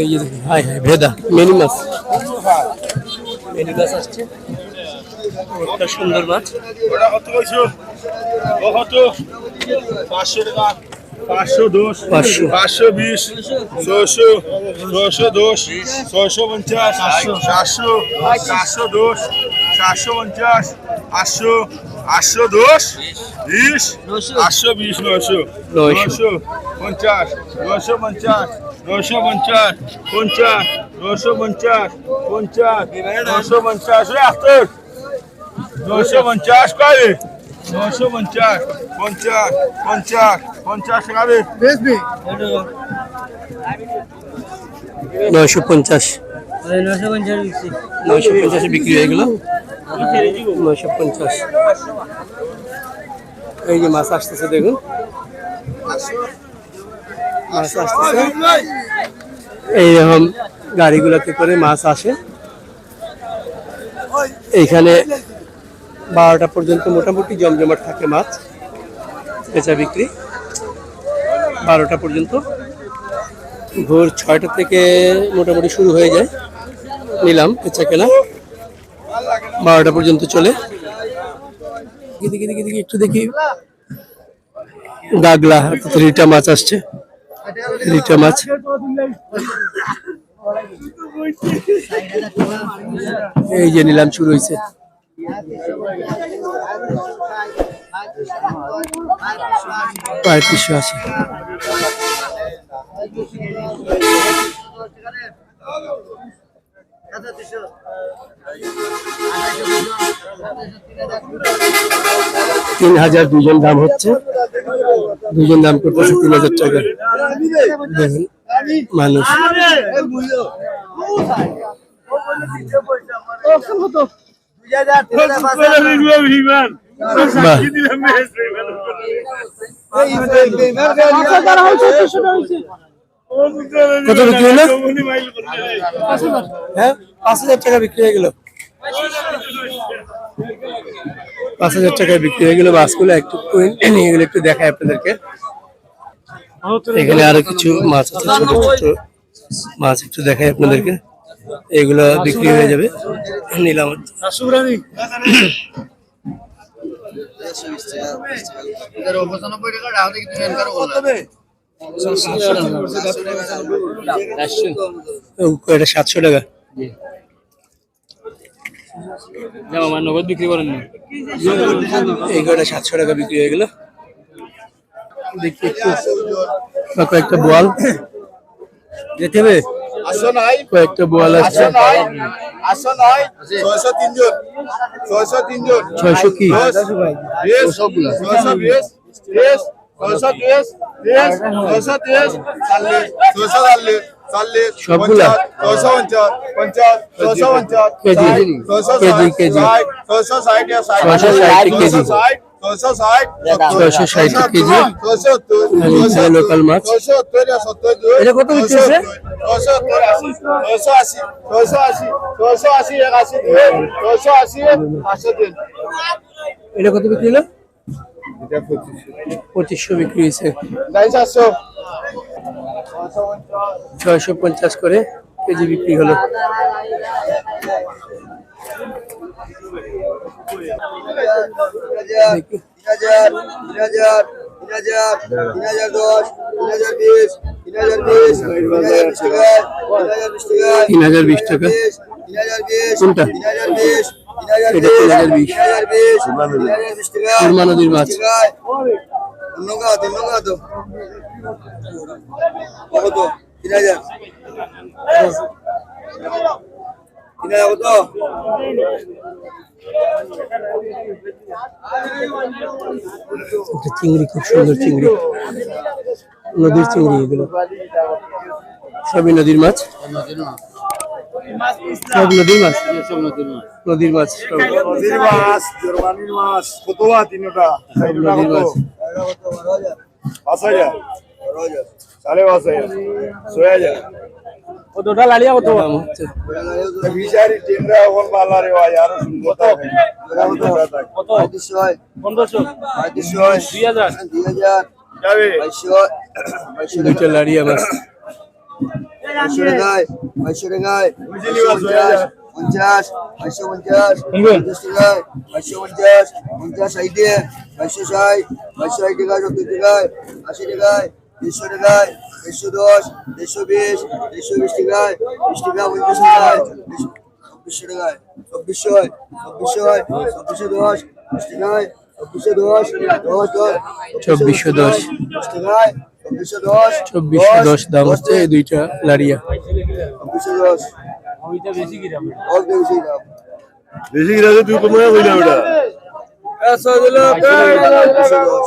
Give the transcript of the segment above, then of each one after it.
এই যে হাই হাই ভেদা মেনি মাছ মেনি মাছ আসছে। একটা সুন্দর মাছ ওটা কত কইছো? ও কত? পাঁচশো টাকা। পাঁচশো দশ। পাঁচশো। পাঁচশো বিশ। ছয়শো। ছয়শো দশ। ছয়শো পঞ্চাশ। সাতশো। সাতশো দশ। সাতশো পঞ্চাশ। আটশো। আটশো দশ বিশ। আটশো বিশ নয়শো। নয়শো। পঞ্চাশ নয়শো পঞ্চাশ নয়শো পঞ্চাশ পঞ্চাশ নয়শো পঞ্চাশ পঞ্চাশ নয়শো পঞ্চাশ ওই আস্তর নয়শো পঞ্চাশ কবে নয়শো পঞ্চাশ পঞ্চাশ পঞ্চাশ পঞ্চাশ টাকা রে নয়শো পঞ্চাশ। নয়শো পঞ্চাশে বিক্রি হয়ে গেল। নয়শো পঞ্চাশ। এই যে মাছ আসতেছে, দেখুন। মাছ আসতেছে। এইরকম গাড়িগুলোতে করে মাছ আসে। এইখানে বারোটা পর্যন্ত মোটামুটি জমজমাট থাকে মাছ, বেচা বিক্রি। বারোটা পর্যন্ত। ভোর ছয়টা থেকে মোটামুটি শুরু হয়ে যায়। নিলাম, বেচা কেনা। বারোটা পর্যন্ত চলে। দেখি দেখি দেখি দেখি একটু দেখি। গাগলা রিটা মাছ আসছে। রিটা মাছ। এই যে নিলাম শুরু হয়েছে পঁয়ত্রিশশো আছে তিন হাজার দুজন দাম হচ্ছে। দুজন দাম করতেছে তিন হাজার টাকা। দেখুন মানুষ। কত বিক্রি হলো? হ্যাঁ পাঁচ হাজার টাকা বিক্রি হয়ে গেল। পাঁচ হাজার টাকায় বিক্রি হয়ে গেল। মাছগুলো একটু করে নিয়ে গেলে একটু দেখায় আপনাদেরকে। এখানে আরও কিছু মাছ আছে, ছোট ছোট মাছ একটু দেখাই আপনাদেরকে। এগুলো বিক্রি হয়ে যাবে। নিলাম। সাতশো টাকা। আমার নগদ বিক্রি করেন না এই কটা সাতশো টাকা বিক্রি হয়ে গেল? দেখি একটু। বা কয়েকটা বোয়াল। যেতে হবে? কয়েকটা আসো নাই। ছয়শো কি? ছয়শো বিশ। ছয়শো তিরিশ ছয়শো কেজি? ষাট লোকাল মাছ। এটা কত হচ্ছে? এটা কত বিক্রি হলো পঁচিশশো বিক্রি হয়েছে ছয়শো পঞ্চাশ করে কেজি বিক্রি হলো। তিন হাজার বিশ টাকা কোনটা? এটা তিন হাজার বিশ। সুরমা নদীর মাছ। কাজ তো কত তিন হাজার। তিন হাজার কত চিংড়ি খুব সুন্দর চিংড়ি। নদীর চিংড়ি এগুলো। সবই নদীর মাছ? সব নদীর মাছ? নদীর মাছ নদীর মাছ জার্মানির মাছ কত তিনটা। নদীর মাছ। পাঁচ হাজার। সাড়ে পাঁচ বাইশশো টাকায় বাইশশো টাকায় পঞ্চাশ পঞ্চাশ পঞ্চাশ টাকায় বাইশশো পঞ্চাশ পঞ্চাশ ষাটে বাইশশো ষাট বাইশশো ষাট টাকায় সত্তর টাকায় আশি টাকায় দেড়শো টাকায় দেড়শো দশ দেড়শো বিশ দেড়শো বিশ টাকায় বিশ টাকা পঞ্চাশ টাকায় চব্বিশশো টাকায় চব্বিশশো চব্বিশশো চব্বিশশো দশ বিশ টাকায় চব্বিশশো দশ দশ দশ চব্বিশশো দশ দশ টাকায় চব্বিশশো দশ চব্বিশশো দশ দাম হচ্ছে এই দুইটা লাড়িয়া। চব্বিশশো দশ ওইটা বেশি কি দাম? অল্প বেশি দাম। বেশি গিরাজে তুই কমে কইলা ওটা। চব্বিশশো দশ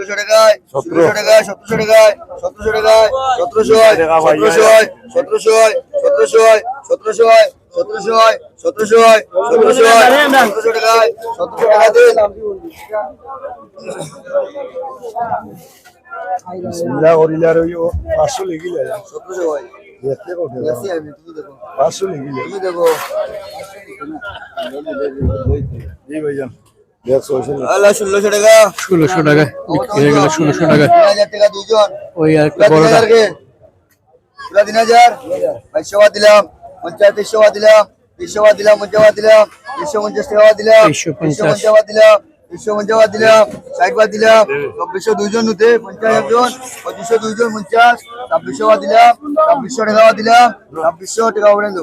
ষোলোশো টাকায় ষোলোশো টাকায় সতেরোশো টাকায় সতেরোশো টাকায় সতেরোশো সতেরোশো সতেরোশো সতেরোশো সতেরোশো সতেরোশো সতেরোশো সতেরোশো টাকায় সতেরোশো টাকা দিন। সিলা করিলার ওই পাঁচশো সতেরোশো হয়। দেখছি আমি তুমি দেখো। পাঁচশো লেগিলা তুমি দেখো। এই ভাইজান। ষোলোশো টাকা। ষোলোশো টাকা বিক্রি হয়ে গেল ষোলোশো টাকা। টাকা দুজন ওই আর একটা কে পুরা তিন হাজার বাইশশো দিলাম পঞ্চাশ তিনশো দিলাম তিনশো দিলাম পঞ্চাশ দিলাম তিনশো পঞ্চাশ টাকা দিলাম তিনশো পঞ্চাশ। দিলাম তিনশো পঞ্চাশ দিলাম ষাট বাদ দিলাম চব্বিশশো দুইজন নুতে পঞ্চাশ একজন পঁচিশশো দুইজন পঞ্চাশ ছাব্বিশশো দিলাম ছাব্বিশশো টাকা দিলাম ছাব্বিশশো টাকা বলেন তো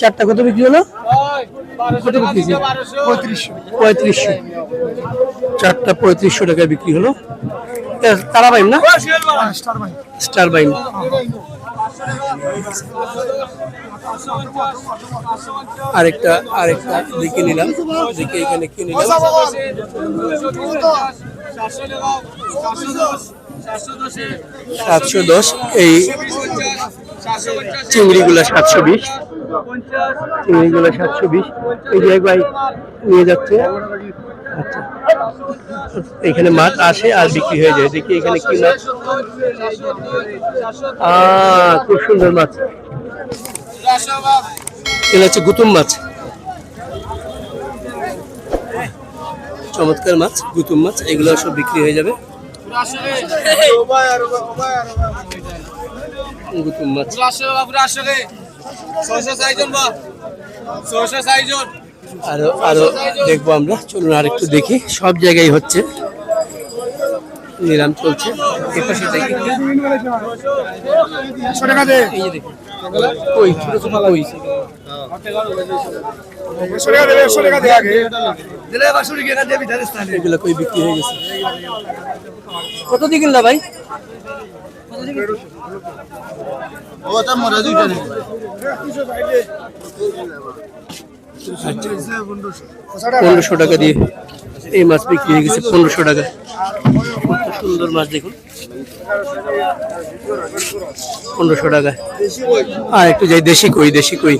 চারটা কত বিক্রি হলো? কত বিক্রি পঁয়ত্রিশশো। চারটা পঁয়ত্রিশশো টাকায় বিক্রি হলো। তারা বাইম না? স্টার বাইম আরেকটা আরেকটা দেখে নিলাম। দেখে এখানে কিনে নিলাম। সাতশো দশ, এই চিংড়িগুলা সাতশো বিশ। চিংড়িগুলা সাতশো বিশ। এই যে ভাই নিয়ে যাচ্ছে। আচ্ছা। এখানে মাছ আসে আর বিক্রি হয়ে যায়। দেখি এখানে কি মাছ। খুব সুন্দর মাছ। এটা হচ্ছে গুতুম মাছ। চমৎকার মাছ, গুতুম মাছ। এগুলো সব বিক্রি হয়ে যাবে। আরও আরও দেখব আমরা। চলুন আর একটু দেখি। সব জায়গায় হচ্ছে। নিলাম চলছে। এপাশে কই ছোট ছোট কই এগুলো কই বিক্রি হয়ে গেছে? কত দিয়ে কিনলা ভাই? পনেরোশো টাকা দিয়ে এই মাছ বিক্রি হয়ে গেছে পনেরোশো টাকা। কত সুন্দর মাছ দেখুন। পনেরোশো টাকা। আর একটু যাই দেশি কই দেশি কই।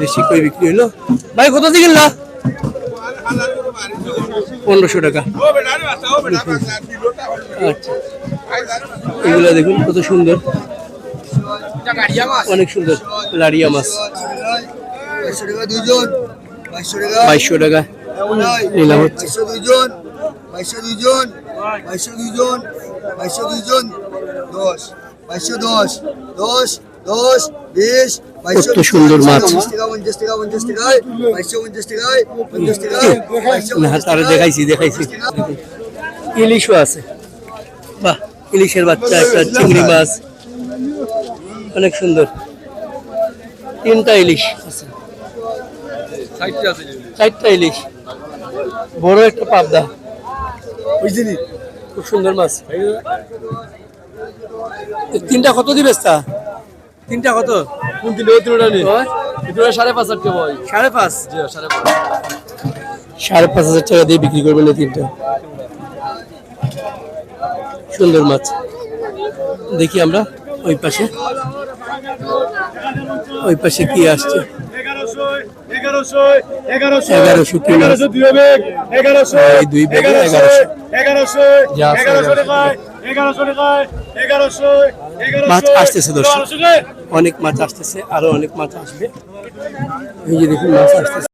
দেশি কই বিক্রি হলো? ভাই কত দিয়ে কিনলা পনেরোশো টাকা। আচ্ছা। এগুলো দেখুন, কত সুন্দর। অনেক সুন্দর। লাড়িয়া মাছ। বাইশশো টাকা। নিলাম। হচ্ছে বাইশশো বাইশশো দশ। বাইশশো দশ দশ। দশ বিশ কত সুন্দর মাছ। তারা দেখাইছি দেখাইছি। ইলিশও আছে। বাহ ইলিশের বাচ্চা একটা চিংড়ি মাছ। অনেক সুন্দর। তিনটা ইলিশ আছে। চারটা ইলিশ। বড় একটা পাবদা। বুঝলি খুব সুন্দর মাছ। তিনটা কত দিবে তা তিনটা কত? কোন দিন ওই তিনটা নেই? দুটো সাড়ে পাঁচ আটকে ভাই। সাড়ে পাঁচ? জি সাড়ে পাঁচ। সাড়ে পাঁচ হাজার টাকা দিয়ে বিক্রি করবেন এই তিনটা। সুন্দর মাছ। দেখি আমরা ওই পাশে। ওই পাশে কি আসছে? এগারোশো এগারোশো এগারোশো কি মাছ? এগারোশো দুই এগারোশো এগারোশো এগারোশো। মাছ আসতেছে দর্শক। অনেক মাছ আসতেছে আরও অনেক মাছ আসবে। এই যে দেখুন মাছ আসতেছে।